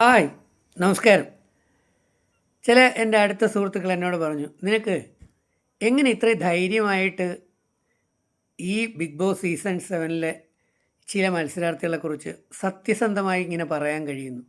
Hi നമസ്കാരം. ചില എന്റെ അടുത്ത സുഹൃത്തുക്കൾ എന്നോട് പറഞ്ഞു നിനക്ക് എങ്ങനെ ഇത്രയും ധൈര്യമായിട്ട് ഈ ബിഗ് ബോസ് സീസൺ സെവനിലെ ചില മത്സരാർത്ഥികളെക്കുറിച്ച് സത്യസന്ധമായി ഇങ്ങനെ പറയാൻ കഴിയുന്നു?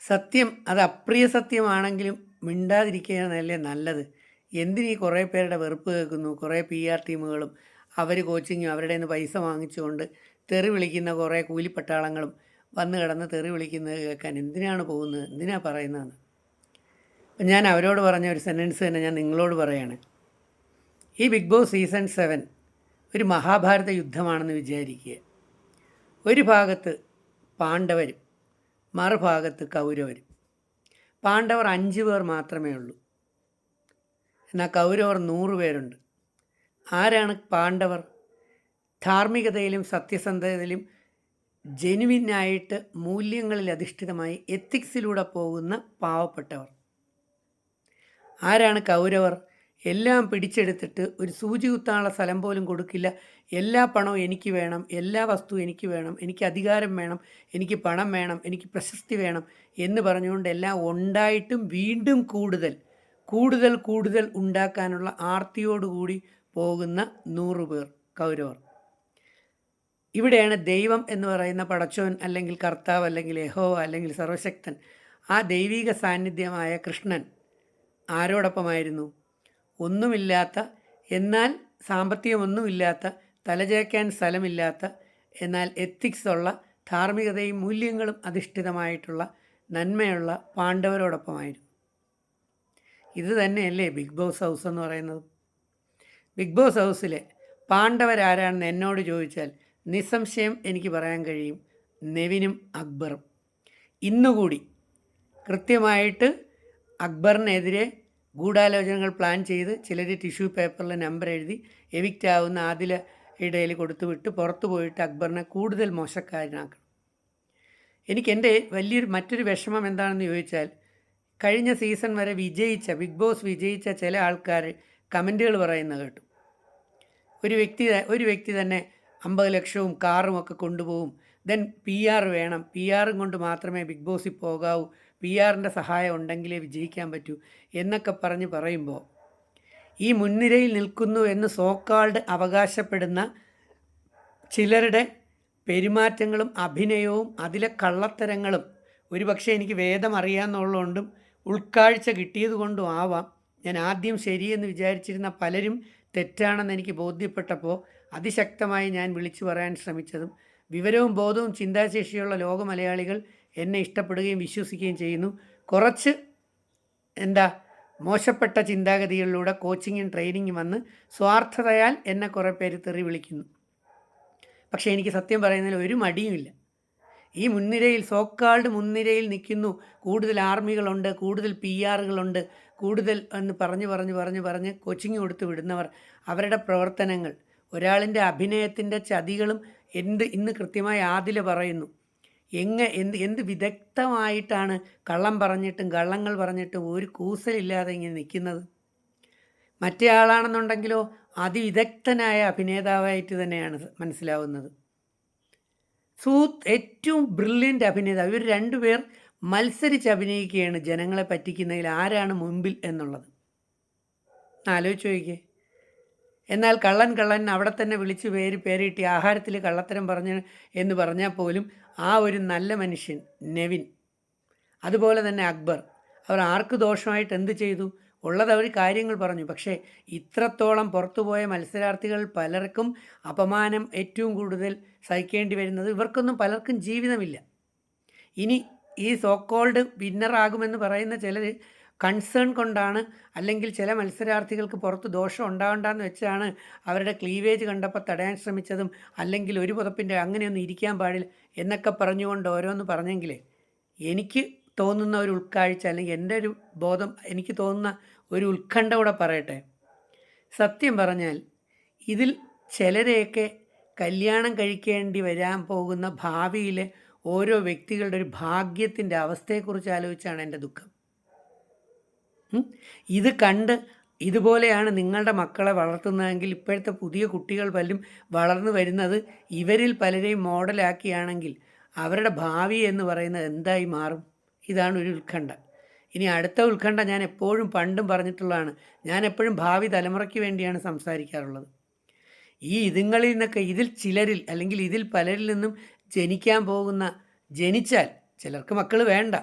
സത്യം അത് അപ്രിയ സത്യമാണെങ്കിലും മിണ്ടാതിരിക്കുകയാണല്ലേ നല്ലത്. എന്തിനീ കുറേ പേരുടെ വെറുപ്പ് കേൾക്കുന്നു? കുറേ പി ആർ ടീമുകളും അവർ കോച്ചിങ്ങും അവരുടെ നിന്ന് പൈസ വാങ്ങിച്ചുകൊണ്ട് തെറി വിളിക്കുന്ന കുറേ കൂലിപ്പട്ടാളങ്ങളും വന്ന് കിടന്ന് തെറി വിളിക്കുന്നത് കേൾക്കാൻ എന്തിനാണ് പോകുന്നത്? എന്തിനാണ് പറയുന്നതെന്ന്. അപ്പം ഞാൻ അവരോട് പറഞ്ഞ ഒരു സെന്റൻസ് തന്നെ ഞാൻ നിങ്ങളോട് പറയാണ്. ഈ ബിഗ് ബോസ് സീസൺ സെവൻ ഒരു മഹാഭാരത യുദ്ധമാണെന്ന് വിചാരിക്കുക. ഒരു ഭാഗത്ത് പാണ്ഡവരും മറുഭാഗത്ത് കൗരവരും. പാണ്ഡവർ അഞ്ച് പേർ മാത്രമേ ഉള്ളൂ. എന്നാൽ കൗരവർ നൂറ് പേരുണ്ട്. ആരാണ് പാണ്ഡവർ? ധാർമ്മികതയിലും സത്യസന്ധതയിലും ജെനുവിനായിട്ട് മൂല്യങ്ങളിൽ അധിഷ്ഠിതമായി എത്തിക്സിലൂടെ പോകുന്ന പാവപ്പെട്ടവർ. ആരാണ് കൗരവർ? എല്ലാം പിടിച്ചെടുത്തിട്ട് ഒരു സൂചി കുത്താനുള്ള സ്ഥലം പോലും കൊടുക്കില്ല. എല്ലാ പണവും എനിക്ക് വേണം എല്ലാ വസ്തുവും എനിക്ക് വേണം എനിക്ക് അധികാരം വേണം എനിക്ക് പണം വേണം എനിക്ക് പ്രശസ്തി വേണം എന്ന് പറഞ്ഞുകൊണ്ട് എല്ലാം ഉണ്ടായിട്ടും വീണ്ടും കൂടുതൽ കൂടുതൽ കൂടുതൽ ഉണ്ടാക്കാനുള്ള ആർത്തിയോടുകൂടി പോകുന്ന നൂറ് പേർ കൗരവർ. ഇവിടെയാണ് ദൈവം എന്ന് പറയുന്ന പടച്ചോൻ അല്ലെങ്കിൽ കർത്താവ് അല്ലെങ്കിൽ യഹോ അല്ലെങ്കിൽ സർവശക്തൻ ആ ദൈവിക സാന്നിധ്യമായ കൃഷ്ണൻ ആരോടൊപ്പമായിരുന്നു. ഒന്നുമില്ലാത്ത എന്നാൽ സാമ്പത്തികമൊന്നുമില്ലാത്ത തലചേക്കാൻ സ്ഥലമില്ലാത്ത എന്നാൽ എത്തിക്സ് ഉള്ള ധാർമ്മികതയും മൂല്യങ്ങളും അധിഷ്ഠിതമായിട്ടുള്ള നന്മയുള്ള പാണ്ഡവരോടൊപ്പമായിരുന്നു. ഇത് തന്നെയല്ലേ ബിഗ് ബോസ് ഹൗസ് എന്ന് പറയുന്നത്? ബിഗ് ബോസ് ഹൗസിലെ പാണ്ഡവരാരാണെന്ന് എന്നോട് ചോദിച്ചാൽ നിസ്സംശയം എനിക്ക് പറയാൻ കഴിയും. നെവിനും അക്ബറും. ഇന്നുകൂടി കൃത്യമായിട്ട് അക്ബറിനെതിരെ ഗൂഢാലോചനകൾ പ്ലാൻ ചെയ്ത് ചിലർ ടിഷ്യൂ പേപ്പറിൽ നമ്പർ എഴുതി എവിക്റ്റ് ആവുന്ന ആദില ഇടയിൽ കൊടുത്തു വിട്ട് പുറത്തു പോയിട്ട് അക്ബറിനെ കൂടുതൽ മോശക്കാരനാക്കണം. എനിക്ക് എന്റെ വലിയൊരു മറ്റൊരു വിഷമം എന്താണെന്ന് ചോദിച്ചാൽ കഴിഞ്ഞ സീസൺ വരെ വിജയിച്ച ബിഗ് ബോസ് വിജയിച്ച ചില ആൾക്കാർ കമന്റുകൾ പറയുന്നത് കേട്ടു. ഒരു വ്യക്തി ഒരു വ്യക്തി തന്നെ അമ്പത് ലക്ഷവും കാറും ഒക്കെ കൊണ്ടുപോകും. ദെൻ പി ആർ വേണം. പി ആറും കൊണ്ട് മാത്രമേ ബിഗ് ബോസിൽ പോകാവൂ. പി ആറിന്റെ സഹായം ഉണ്ടെങ്കിലേ വിജയിക്കാൻ പറ്റൂ എന്നൊക്കെ പറഞ്ഞ് പറയുമ്പോൾ ഈ മുൻനിരയിൽ നിൽക്കുന്നു എന്ന് സോക്കാൾഡ് അവകാശപ്പെടുന്ന ചിലരുടെ പെരുമാറ്റങ്ങളും അഭിനയവും അതിലെ കള്ളത്തരങ്ങളും ഒരുപക്ഷെ എനിക്ക് വേദം അറിയാമെന്നുള്ളതുകൊണ്ടും ഉൾക്കാഴ്ച കിട്ടിയതുകൊണ്ടും ആവാം. ഞാൻ ആദ്യം ശരിയെന്ന് വിചാരിച്ചിരുന്ന പലരും തെറ്റാണെന്ന് എനിക്ക് ബോധ്യപ്പെട്ടപ്പോൾ അതിശക്തമായി ഞാൻ വിളിച്ചു പറയാൻ ശ്രമിച്ചതും വിവരവും ബോധവും ചിന്താശേഷിയുള്ള ലോക മലയാളികൾ എന്നെ ഇഷ്ടപ്പെടുകയും വിശ്വസിക്കുകയും ചെയ്യുന്നു. കുറച്ച് എന്താ മോശപ്പെട്ട ചിന്താഗതികളിലൂടെ കോച്ചിങ്ങും ട്രെയിനിങ്ങും വന്ന് സ്വാർത്ഥതയാൽ എന്നെ കുറേ പേര് തെറി വിളിക്കുന്നു. പക്ഷേ എനിക്ക് സത്യം പറയുന്നതിൽ ഒരു മടിയുമില്ല ഈ മുൻനിരയിൽ സോക്കാൾഡ് മുൻനിരയിൽ നിൽക്കുന്നു. കൂടുതൽ ആർമികളുണ്ട് കൂടുതൽ പി ആറുകളുണ്ട് കൂടുതൽ എന്ന് പറഞ്ഞ് പറഞ്ഞ് പറഞ്ഞ് പറഞ്ഞ് കോച്ചിങ് കൊടുത്ത് വിടുന്നവർ അവരുടെ പ്രവർത്തനങ്ങൾ ഒരാളിന്റെ അഭിനയത്തിന്റെ ചതികളും എന്ത് ഇന്ന് കൃത്യമായി ആതിൽ പറയുന്നു. എങ്ങ എന്ത് എന്ത് വിദഗ്ധമായിട്ടാണ് കള്ളം പറഞ്ഞിട്ടും കള്ളങ്ങൾ പറഞ്ഞിട്ടും ഒരു കൂസലില്ലാതെ ഇങ്ങനെ നിൽക്കുന്നത്? മറ്റേ ആളാണെന്നുണ്ടെങ്കിലോ അതിവിദഗ്ധനായ അഭിനേതാവായിട്ട് തന്നെയാണ് മനസ്സിലാവുന്നത്. സൂത്ത് ഏറ്റവും ബ്രില്യന്റ് അഭിനേതാവ്. ഇവർ രണ്ടുപേർ മത്സരിച്ച് അഭിനയിക്കുകയാണ് ജനങ്ങളെ പറ്റിക്കുന്നതിൽ ആരാണ് മുമ്പിൽ എന്നുള്ളത്. ആലോചിച്ച് നോക്കിയേ. എന്നാൽ കള്ളൻ കള്ളൻ അവിടെ തന്നെ വിളിച്ച് പേര് പേരിട്ടി ആഹാരത്തിൽ കള്ളത്തരം പറഞ്ഞ് എന്ന് പറഞ്ഞാൽ പോലും ആ ഒരു നല്ല മനുഷ്യൻ നെവിൻ. അതുപോലെ തന്നെ അക്ബർ. അവർ ആർക്ക് ദോഷമായിട്ട് എന്ത് ചെയ്തു? ഉള്ളത് അവർ കാര്യങ്ങൾ പറഞ്ഞു. പക്ഷേ ഇത്രത്തോളം പുറത്തുപോയ മത്സരാർത്ഥികൾ പലർക്കും അപമാനം ഏറ്റവും കൂടുതൽ സഹിക്കേണ്ടി വരുന്നത് ഇവർക്കൊന്നും പലർക്കും ജീവിതമില്ല. ഇനി ഈ സോക്കോൾഡ് വിന്നറാകുമെന്ന് പറയുന്ന ചിലർ കൺസേൺ കൊണ്ടാണ് അല്ലെങ്കിൽ ചില മത്സരാർത്ഥികൾക്ക് പുറത്ത് ദോഷം ഉണ്ടാകണ്ടെന്ന് വെച്ചാണ് അവരുടെ ക്ലീവേജ് കണ്ടപ്പോൾ തടയാൻ ശ്രമിച്ചതും അല്ലെങ്കിൽ ഒരു പുതപ്പിന്റെ അങ്ങനെയൊന്നും ഇരിക്കാൻ പാടില്ല എന്നൊക്കെ പറഞ്ഞുകൊണ്ട് ഓരോന്ന് പറഞ്ഞെങ്കിൽ എനിക്ക് തോന്നുന്ന ഒരു ഉൾക്കാഴ്ച അല്ലെങ്കിൽ എന്റെ ഒരു ബോധം എനിക്ക് തോന്നുന്ന ഒരു ഉത്കണ്ഠ കൂടെ പറയട്ടെ. സത്യം പറഞ്ഞാൽ ഇതിൽ ചിലരെയൊക്കെ കല്യാണം കഴിക്കേണ്ടി വരാൻ പോകുന്ന ഭാവിയിലെ ഓരോ വ്യക്തികളുടെ ഒരു ഭാഗ്യത്തിന്റെ അവസ്ഥയെക്കുറിച്ച് ആലോചിച്ചാണ് എന്റെ ദുഃഖം. ഇത് കണ്ട് ഇതുപോലെയാണ് നിങ്ങളുടെ മക്കളെ വളർത്തുന്നതെങ്കിൽ ഇപ്പോഴത്തെ പുതിയ കുട്ടികൾ പലരും വളർന്നു വരുന്നത് ഇവരിൽ പലരെയും മോഡലാക്കിയാണെങ്കിൽ അവരുടെ ഭാവി എന്ന് പറയുന്നത് എന്തായി മാറും? ഇതാണ് ഒരു ഉത്കണ്ഠ. ഇനി അടുത്ത ഉത്കണ്ഠ ഞാൻ എപ്പോഴും പണ്ടും പറഞ്ഞിട്ടുള്ളതാണ്. ഞാൻ എപ്പോഴും ഭാവി തലമുറയ്ക്ക് വേണ്ടിയാണ് സംസാരിക്കാറുള്ളത്. ഈ ഇതുങ്ങളിൽ നിന്നൊക്കെ ഇതിൽ ചിലരിൽ അല്ലെങ്കിൽ ഇതിൽ പലരിൽ നിന്നും ജനിക്കാൻ പോകുന്ന ജനിച്ചാൽ ചിലർക്ക് മക്കൾ വേണ്ട.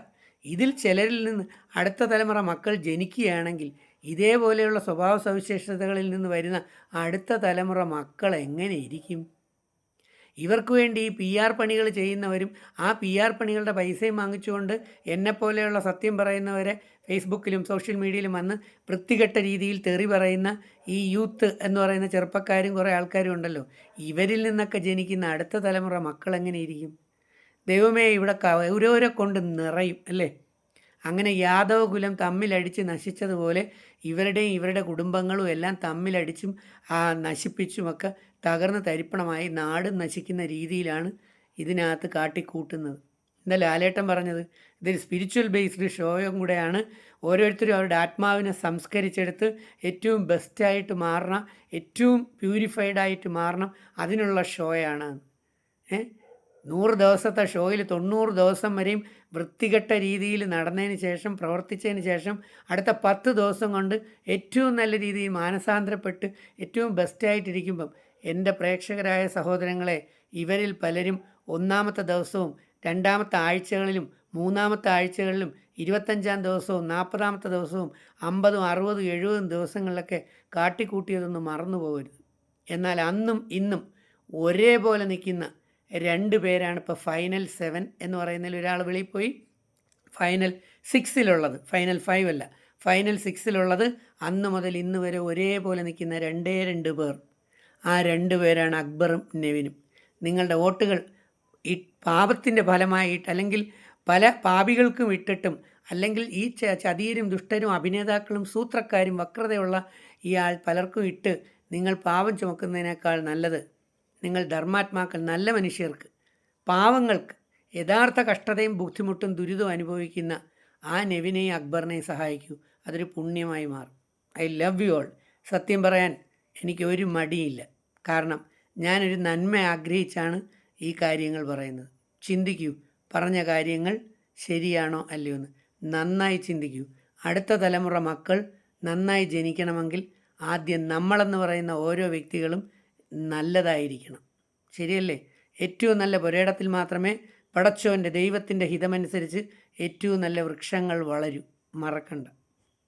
ഇതിൽ ചിലരിൽ നിന്ന് അടുത്ത തലമുറ മക്കൾ ജനിക്കുകയാണെങ്കിൽ ഇതേപോലെയുള്ള സ്വഭാവ സവിശേഷതകളിൽ നിന്ന് വരുന്ന അടുത്ത തലമുറ മക്കൾ എങ്ങനെ ഇരിക്കും? ഇവർക്ക് വേണ്ടി പി ആർ പണികൾ ചെയ്യുന്നവരും ആ പി ആർ പണികളുടെ പൈസയും വാങ്ങിച്ചുകൊണ്ട് എന്നെപ്പോലെയുള്ള സത്യം പറയുന്നവരെ ഫേസ്ബുക്കിലും സോഷ്യൽ മീഡിയയിലും വന്ന് വൃത്തികെട്ട രീതിയിൽ തെറി പറയുന്ന ഈ യൂത്ത് എന്ന് പറയുന്ന ചെറുപ്പക്കാരും കുറേ ആൾക്കാരും ഉണ്ടല്ലോ. ഇവരിൽ നിന്നൊക്കെ ജനിക്കുന്ന അടുത്ത തലമുറ മക്കൾ എങ്ങനെ ഇരിക്കും? ദൈവമേ ഇവിടെ കൗരവരെ കൊണ്ട് നിറയും അല്ലേ? അങ്ങനെ യാദവ കുലം തമ്മിലടിച്ച് നശിച്ചതുപോലെ ഇവരുടെയും ഇവരുടെ കുടുംബങ്ങളും എല്ലാം തമ്മിലടിച്ചും നശിപ്പിച്ചുമൊക്കെ തകർന്ന് തരിപ്പണമായി നാട് നശിക്കുന്ന രീതിയിലാണ് ഇതിനകത്ത് കാട്ടിക്കൂട്ടുന്നത്. എന്താ ലാലേട്ടൻ പറഞ്ഞത് ഇതൊരു സ്പിരിച്വൽ ബേസ്ഡ് ഷോയും കൂടെയാണ്. ഓരോരുത്തരും അവരുടെ ആത്മാവിനെ സംസ്കരിച്ചെടുത്ത് ഏറ്റവും ബെസ്റ്റായിട്ട് മാറണം ഏറ്റവും പ്യൂരിഫൈഡ് ആയിട്ട് മാറണം അതിനുള്ള ഷോയാണ് ഏ? നൂറ് ദിവസത്തെ ഷോയിൽ തൊണ്ണൂറ് ദിവസം വരെയും വൃത്തികെട്ട രീതിയിൽ നടന്നതിന് ശേഷം പ്രവർത്തിച്ചതിന് ശേഷം അടുത്ത പത്ത് ദിവസം കൊണ്ട് ഏറ്റവും നല്ല രീതിയിൽ മാനസാന്തരപ്പെട്ട് ഏറ്റവും ബെസ്റ്റായിട്ടിരിക്കുമ്പം എന്റെ പ്രേക്ഷകരായ സഹോദരങ്ങളെ ഇവരിൽ പലരും ഒന്നാമത്തെ ദിവസവും രണ്ടാമത്തെ ആഴ്ചകളിലും മൂന്നാമത്തെ ആഴ്ചകളിലും ഇരുപത്തഞ്ചാം ദിവസവും നാൽപ്പതാമത്തെ ദിവസവും അമ്പതും അറുപതും എഴുപതും ദിവസങ്ങളിലൊക്കെ കാട്ടിക്കൂട്ടിയതൊന്നും മറന്നു പോകരുത് എന്നാൽ അന്നും ഇന്നും ഒരേപോലെ നിൽക്കുന്ന രണ്ട് പേരാണ് ഇപ്പോൾ ഫൈനൽ സെവൻ എന്ന് പറയുന്നതിൽ ഒരാൾ വെളിയിൽ പോയി. ഫൈനൽ സിക്സിലുള്ളത് ഫൈനൽ ഫൈവ് അല്ല. ഫൈനൽ സിക്സിലുള്ളത് അന്ന് മുതൽ ഇന്ന് വരെ ഒരേപോലെ നിൽക്കുന്ന രണ്ടേ രണ്ട് പേർ. ആ രണ്ട് പേരാണ് അക്ബറും നെവിനും. നിങ്ങളുടെ വോട്ടുകൾ ഈ പാപത്തിന്റെ ഫലമായിട്ട് അല്ലെങ്കിൽ പല പാപികൾക്കും ഇട്ടിട്ടും അല്ലെങ്കിൽ ഈ ചതിയരും ദുഷ്ടരും അഭിനേതാക്കളും സൂത്രക്കാരും വക്രതയുള്ള ഇയാൾ പലർക്കും ഇട്ട് നിങ്ങൾ പാപം ചുമക്കുന്നതിനേക്കാൾ നല്ലത് നിങ്ങൾ ധർമാത്മാക്കൾ നല്ല മനുഷ്യർക്ക് പാവങ്ങൾക്ക് യഥാർത്ഥ കഷ്ടതയും ബുദ്ധിമുട്ടും ദുരിതവും അനുഭവിക്കുന്ന ആ നെവിനെയും അക്ബറിനെയും സഹായിക്കൂ. അതൊരു പുണ്യമായി മാറും. I love you all. സത്യം പറയാൻ എനിക്ക് ഒരു മടിയില്ല. കാരണം ഞാനൊരു നന്മ ആഗ്രഹിച്ചാണ് ഈ കാര്യങ്ങൾ പറയുന്നത്. ചിന്തിക്കൂ. പറഞ്ഞ കാര്യങ്ങൾ ശരിയാണോ അല്ലയോ എന്ന് നന്നായി ചിന്തിക്കൂ. അടുത്ത തലമുറ മക്കൾ നന്നായി ജനിക്കണമെങ്കിൽ ആദ്യം നമ്മളെന്ന് പറയുന്ന ഓരോ വ്യക്തികളും നല്ലതായിരിക്കണം. ശരിയല്ലേ? ഏറ്റവും നല്ല പുരയിടത്തിൽ മാത്രമേ പടച്ചോന്റെ ദൈവത്തിന്റെ ഹിതമനുസരിച്ച് ഏറ്റവും നല്ല വൃക്ഷങ്ങൾ വളരൂ. മറക്കണ്ട.